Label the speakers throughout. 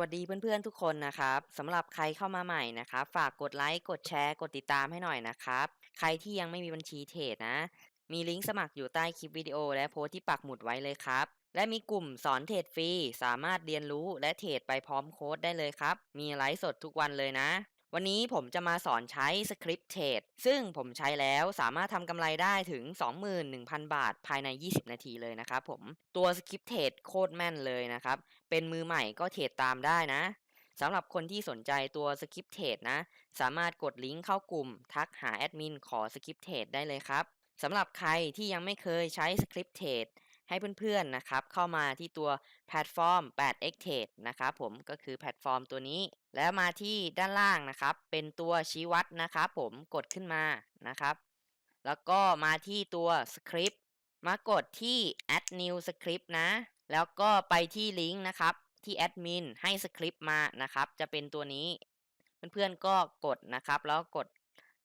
Speaker 1: วัสดีเพื่อนๆทุกคนนะครับสำหรับใครเข้ามาใหม่นะครับ ฝากกดไลค์กดแชร์ กดติดตามให้หน่อยนะครับ ใครที่ยังไม่มีบัญชีเทรดนะ มีลิงก์สมัครอยู่ใต้คลิปวิดีโอ และโพสที่ปักหมุดไว้เลยครับ และมีกลุ่มสอนเทรดฟรีสามารถเรียนรู้และเทรดไปพร้อมโค้ดได้เลยครับ มีไลฟ์สดทุกวันเลยนะ วันนี้ผมจะมาสอนใช้สคริปต์เทรดซึ่งผมใช้แล้วสามารถทำกำไรได้ถึง 21,000 บาทภายใน 20 นาทีเลยนะครับผมตัวสคริปต์เทรดโคตรแม่นเลยนะครับ เป็นมือใหม่ก็เทรดตามได้นะสำหรับคนที่สนใจตัวสคริปเทรดนะ สามารถกดลิงก์เข้ากลุ่ม ทักหาแอดมินขอสคริปเทรดได้เลยครับสำหรับใครที่ยังไม่เคยใช้สคริปเทรดให้เพื่อนๆนะครับ เข้ามาที่ตัวแพลตฟอร์ม 8x Trade นะครับผมก็คือแพลตฟอร์มตัวนี้ แล้วมาที่ด้านล่างนะครับ เป็นตัวชี้วัดนะครับผมกดขึ้นมานะครับ แล้วก็มาที่ตัวสคริปต์มากดที่ add new script นะ แล้วก็ไปที่ลิงก์นะครับที่แอดมินให้สคริปต์มานะครับจะเป็นตัวนี้ เพื่อนๆก็กดนะครับ แล้วกด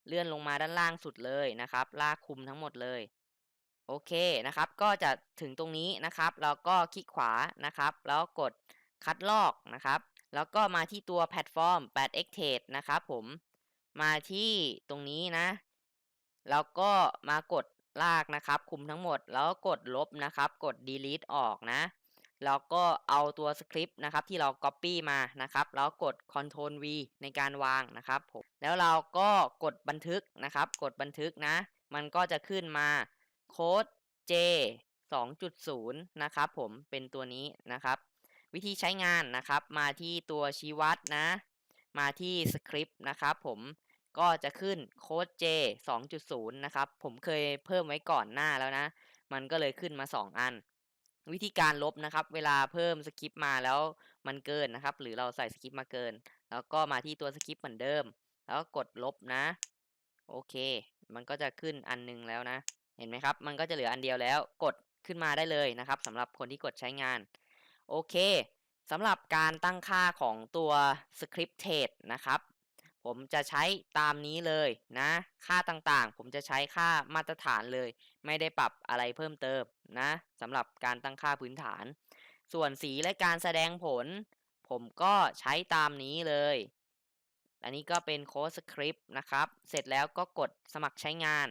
Speaker 1: เลื่อนลงมาด้านล่างสุดเลยนะครับ ลากคุมทั้งหมดเลยโอเคนะครับ ก็จะถึงตรงนี้นะครับแล้วก็คลิกขวานะครับ แล้วกดคัดลอกนะครับ แล้วก็มาที่ตัวแพลตฟอร์ม 8x Trade นะครับผมมาที่ตรงนี้นะ แล้วก็มากด ลากนะครับ คุมทั้งหมดแล้วกดลบนะครับ กด delete ออกนะ แล้วก็เอาตัวสคริปต์นะครับที่เรา Copy มานะครับ แล้วกด Ctrl V ในการวางนะครับผมแล้วเราก็กดบันทึกนะครับ กดบันทึกนะ มันก็จะขึ้นมาโค้ด J 2.0 นะครับผมเป็นตัวนี้นะครับ วิธีใช้งานนะครับมาที่ตัวชี้วัดนะ มาที่สคริปต์นะครับผม ก็จะขึ้นโค้ด J 2.0 นะครับ ผมเคยเพิ่มไว้ก่อนหน้าแล้วนะ มันก็เลยขึ้นมา 2 อัน วิธีการลบนะครับ เวลาเพิ่มสคริปต์มาแล้วมันเกินนะครับ หรือเราใส่สคริปต์มาเกิน แล้วก็มาที่ตัวสคริปต์เหมือนเดิม แล้วกดลบนะ โอเค มันก็จะขึ้นอันนึงแล้วนะ เห็นไหมครับ มันก็จะเหลืออันเดียวแล้ว กดขึ้นมาได้เลยนะครับสำหรับคนที่กดใช้งาน โอเคสำหรับการตั้งค่าของตัวสคริปต์เทรดนะครับ ผมจะใช้ตามนี้เลยนะ ค่าต่างๆ ผมจะใช้ค่ามาตรฐานเลย ไม่ได้ปรับอะไรเพิ่มเติมนะสำหรับการตั้งค่าพื้นฐาน ส่วนสีและการแสดงผล ผมก็ใช้ตามนี้เลย อันนี้ก็เป็นโค้ดสคริปต์นะครับ เสร็จแล้วก็กดสมัครใช้งาน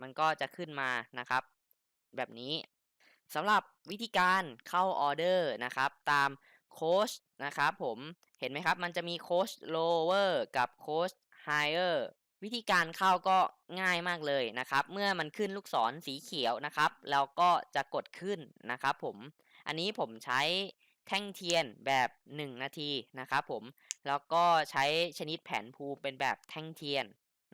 Speaker 1: มันก็จะขึ้นมานะครับ แบบนี้สำหรับวิธีการเข้าออเดอร์นะครับ ตาม โค้ชนะครับผมเห็นไหมครับ มันจะมีโค้ช lower กับโค้ช higher วิธีการเข้าก็ง่ายมากเลยนะครับ เมื่อมันขึ้นลูกศรสีเขียวนะครับ เราก็จะกดขึ้นนะครับผม อันนี้ผมใช้แท่งเทียนแบบ 1 นาทีนะครับผม แล้วก็ใช้ชนิดแผนภูมิเป็นแบบแท่งเทียน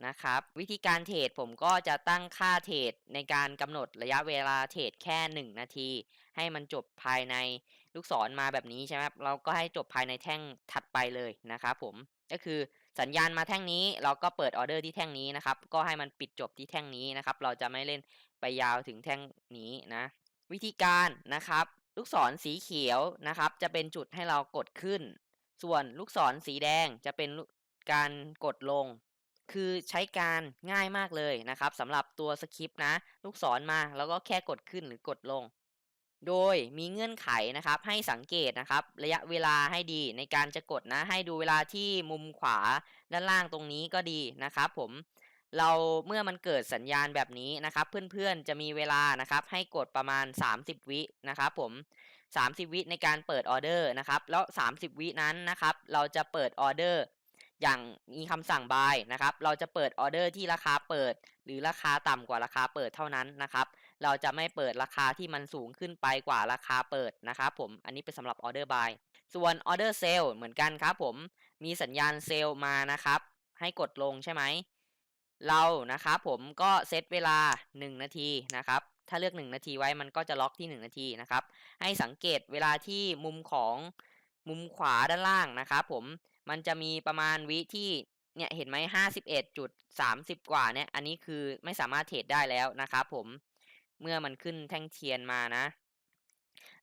Speaker 1: นะครับ วิธีการเทรดผมก็จะตั้งค่าเทรดในการกำหนดระยะเวลาเทรดแค่ 1 นาที ให้มันจบภายใน ลูกศรมาแบบนี้ใช่ไหมครับเราก็ให้จบภายในแท่งถัดไปเลยนะครับผมก็คือสัญญาณมาแท่งนี้เราก็เปิดออเดอร์ที่แท่งนี้นะครับ ก็ให้มันปิดจบที่แท่งนี้นะครับ เราจะไม่เล่นไปยาวถึงแท่งนี้นะ วิธีการนะครับ ลูกศรสีเขียวนะครับ จะเป็นจุดให้เรากดขึ้น ส่วนลูกศรสีแดงจะเป็นการกดลง คือใช้การง่ายมากเลยนะครับสำหรับตัวสคริปต์นะ ลูกศรมาแล้วก็แค่กดขึ้นหรือกดลง โดยมีเงื่อนไขนะครับให้สังเกตนะครับ ระยะเวลาให้ดีในการจะกดนะ ให้ดูเวลาที่มุมขวาด้านล่างตรงนี้ก็ดีนะครับผมเราเมื่อมันเกิดสัญญาณแบบนี้นะครับ เพื่อนๆจะมีเวลานะครับ ให้กดประมาณ 30 วินะครับผม 30 วิในการเปิดออเดอร์นะครับ แล้ว 30 วินั้นนะครับ เราจะเปิดออเดอร์ อย่างมีคำสั่งบายนะครับ เราจะเปิดออเดอร์ที่ราคาเปิด หรือราคาต่ำกว่าราคาเปิดเท่านั้นนะครับ เราจะไม่เปิดราคาที่มันสูงขึ้นไปกว่าราคาเปิดนะครับผมอันนี้เป็นสำหรับออเดอร์บายส่วนออเดอร์เซลเหมือนกันครับผมมีสัญญาณเซลมานะครับ ให้กดลงใช่ไหมเรานะครับผมก็เซตเวลา 1 นาทีนะครับถ้าเลือก 1 นาทีไว้มันก็จะล็อกที่ 1 นาทีนะครับ ให้สังเกตเวลาที่มุมของมุมขวาด้านล่างนะครับผมมันจะมีประมาณวิที่เนี่ยเห็นไหมห้าสิบเอ็ดจุดสามสิบกว่าเนี่ยอันนี้คือไม่สามารถเทรดได้แล้วนะครับผม เมื่อมันขึ้นแท่งเทียนมานะ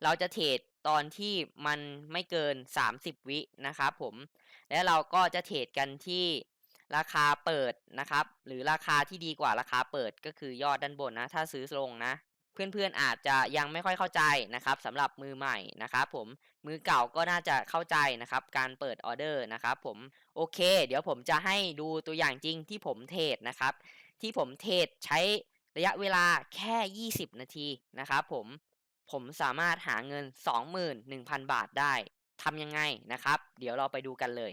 Speaker 1: เราจะเทรดตอนที่มันไม่เกิน 30 วินะครับผม และเราก็จะเทรดกันที่ราคาเปิดนะครับ หรือราคาที่ดีกว่าราคาเปิดก็คือยอดด้านบนนะ ถ้าซื้อลงนะ เพื่อนๆอาจจะยังไม่ค่อยเข้าใจนะครับสำหรับมือใหม่นะครับผมมือเก่าก็น่าจะเข้าใจนะครับ การเปิดออเดอร์นะครับผมโอเค เดี๋ยวผมจะให้ดูตัวอย่างจริงที่ผมเทรดนะครับ ที่ผมเทรดใช้ ระยะเวลาแค่ 20 นาทีนะครับผมผมสามารถหาเงิน 21,000 บาทได้ทำยังไงนะครับ เดี๋ยวเราไปดูกันเลย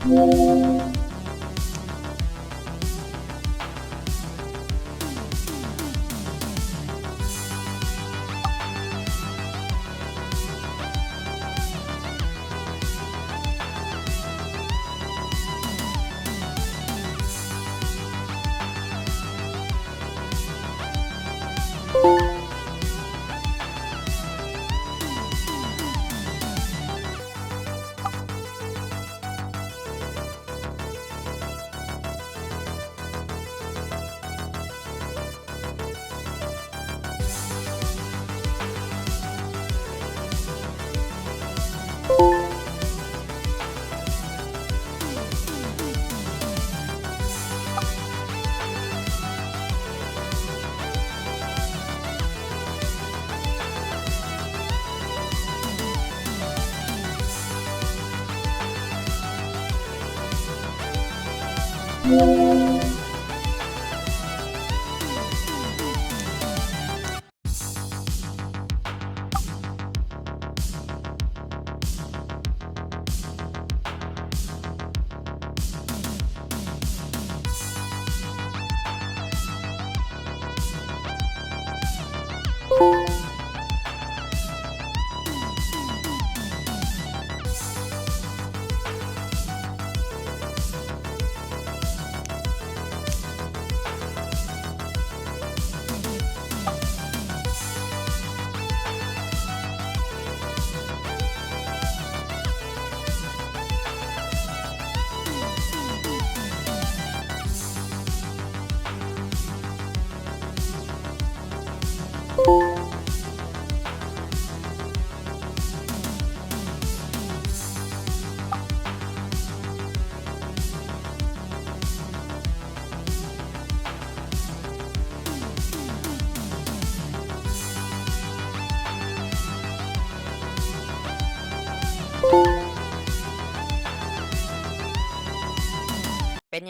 Speaker 1: เป็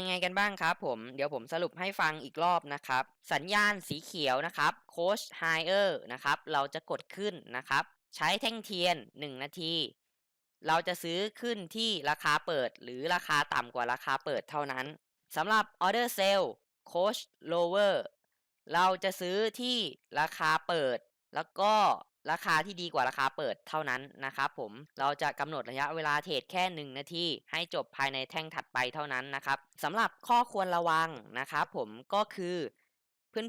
Speaker 1: ยังไงกันบ้างครับผมเดี๋ยวผมสรุปให้ฟังอีกรอบนะครับ สัญญาณสีเขียวนะครับโคชไฮเออร์นะครับเราจะกดขึ้นนะครับ ใช้แท่งเทียน 1 นาที เราจะซื้อขึ้นที่ราคาเปิด หรือราคาต่ำกว่าราคาเปิดเท่านั้นสำหรับออเดอร์เซลโคชโลเวอร์เราจะซื้อที่ราคาเปิด แล้วก็ ราคาที่ดีกว่าราคาเปิดเท่านั้นนะครับผมเราจะกำหนดระยะเวลาเทรดแค่ 1 นาทีให้จบภายในแท่งถัดไปเท่านั้นนะครับสำหรับข้อควรระวังนะครับผมก็คือ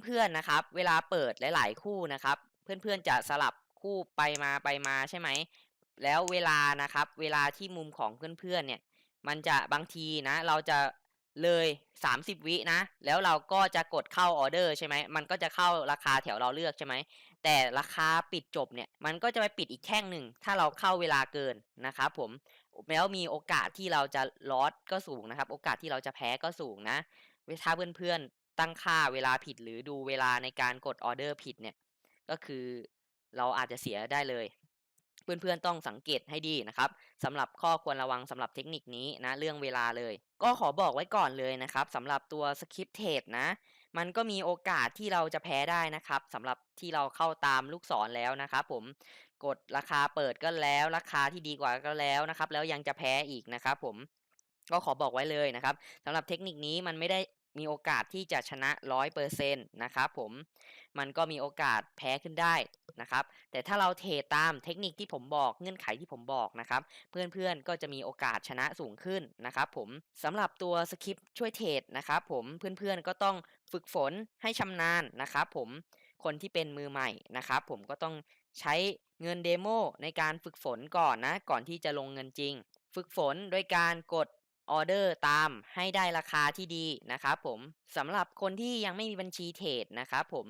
Speaker 1: เพื่อนๆนะครับ เวลาเปิดหลายๆคู่นะครับ เพื่อนๆจะสลับคู่ไปมาไปมาใช่ไหมแล้วเวลานะครับ เวลาที่มุมของเพื่อนๆเนี่ย มันจะบางทีนะ เราจะเลย 30 วินะ แล้วเราก็จะกดเข้าออเดอร์ใช่ไหมมันก็จะเข้าราคาแถวเราเลือกใช่ไหม แต่ราคาปิดจบเนี่ยมันก็จะไปปิดอีกแท่งหนึ่งถ้าเราเข้าเวลาเกินนะครับผมแล้วมีโอกาสที่เราจะลอสก็สูงนะครับ โอกาสที่เราจะแพ้ก็สูงนะถ้าเพื่อนๆตั้งค่าเวลาผิดหรือดูเวลาในการกดออเดอร์ผิดเนี่ยก็คือเราอาจจะเสียได้เลย เพื่อนๆต้องสังเกตให้ดีนะครับสำหรับข้อควรระวังสำหรับเทคนิคนี้นะเรื่องเวลาเลย ก็ขอบอกไว้ก่อนเลยนะครับสำหรับตัวสคริปต์เทรดนะ มันก็มีโอกาสที่เราจะแพ้ได้นะครับสำหรับที่เราเข้าตามลูกศรแล้วนะครับผมกดราคาเปิดก็แล้ว ราคาที่ดีกว่าก็แล้วนะครับ แล้วยังจะแพ้อีกนะครับผมก็ขอบอกไว้เลยนะครับสำหรับเทคนิคนี้มันไม่ได้ มีโอกาสที่จะชนะ100%นะครับผมมันก็มีโอกาสแพ้ขึ้นได้นะครับ แต่ถ้าเราเทรดตามเทคนิคที่ผมบอกเงื่อนไขที่ผมบอกนะครับ เพื่อนๆก็จะมีโอกาสชนะสูงขึ้นนะครับ ผมสำหรับตัวสคริปช่วยเทรดนะครับผมเพื่อนๆก็ต้องฝึกฝนให้ชำนาญนะครับ ผมคนที่เป็นมือใหม่นะครับ ผมก็ต้องใช้เงินเดโมในการฝึกฝนก่อนนะ ก่อนที่จะลงเงินจริง ฝึกฝนโดยการกด ออเดอร์ตามให้ได้ราคาที่ดีนะครับผมสำหรับคนที่ยังไม่มีบัญชีเทรดนะครับผม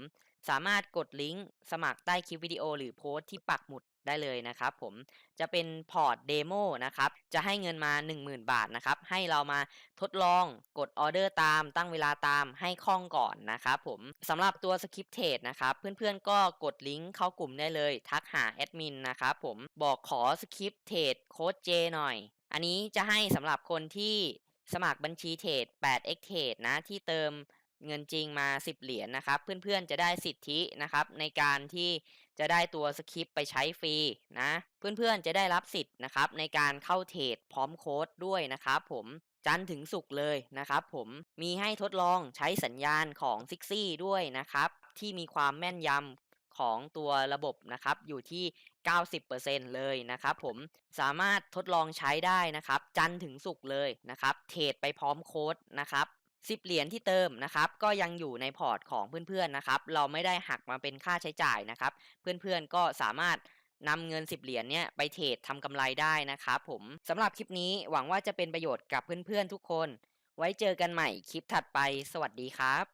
Speaker 1: สามารถกดลิงก์สมัครใต้คลิปวิดีโอหรือโพสต์ที่ปักหมุดได้เลยนะครับผมจะเป็นพอร์ตเดโมนะครับจะให้เงินมา 10,000 บาทนะครับให้เรามาทดลองกดออเดอร์ตาม ตั้งเวลาตามให้คล่องก่อนนะครับผมสำหรับตัวสคริปเทรดนะครับเพื่อนๆก็กดลิงก์เข้ากลุ่มได้เลย ทักหาแอดมินนะครับผมบอกขอสคริปเทรดโค้ดเจหน่อย อันนี้จะให้สำหรับคนที่สมัครบัญชีเทรด 8x เทรดนะ ที่เติมเงินจริงมา 10 เหรียญนนะครับ เพื่อนๆจะได้สิทธินะครับ ในการที่จะได้ตัวสคริปต์ไปใช้ฟรีนะ เพื่อนๆจะได้รับสิทธิ์นะครับ ในการเข้าเทรดพร้อมโค้ดด้วยนะครับผมจันทร์ถึงศุกร์เลยนะครับผมมีให้ทดลองใช้สัญญาณของซิกซี่ด้วยนะครับ ที่มีความแม่นยำของตัวระบบนะครับ อยู่ที่ 90%เลยนะครับผมสามารถทดลองใช้ได้นะครับ จันถึงศุกเลยนะครับ เทรดไปพร้อมโค้ดนะครับ10เหรียญที่เติมนะครับ ก็ยังอยู่ในพอร์ตของเพื่อนๆนะครับ เราไม่ได้หักมาเป็นค่าใช้จ่ายนะครับ เพื่อนๆก็สามารถนำเงิน 10 เหรียญเนี่ยไปเทรดทำกำไรได้นะครับผมสำหรับคลิปนี้หวังว่าจะเป็นประโยชน์กับเพื่อนๆทุกคน ไว้เจอกันใหม่คลิปถัดไป สวัสดีครับ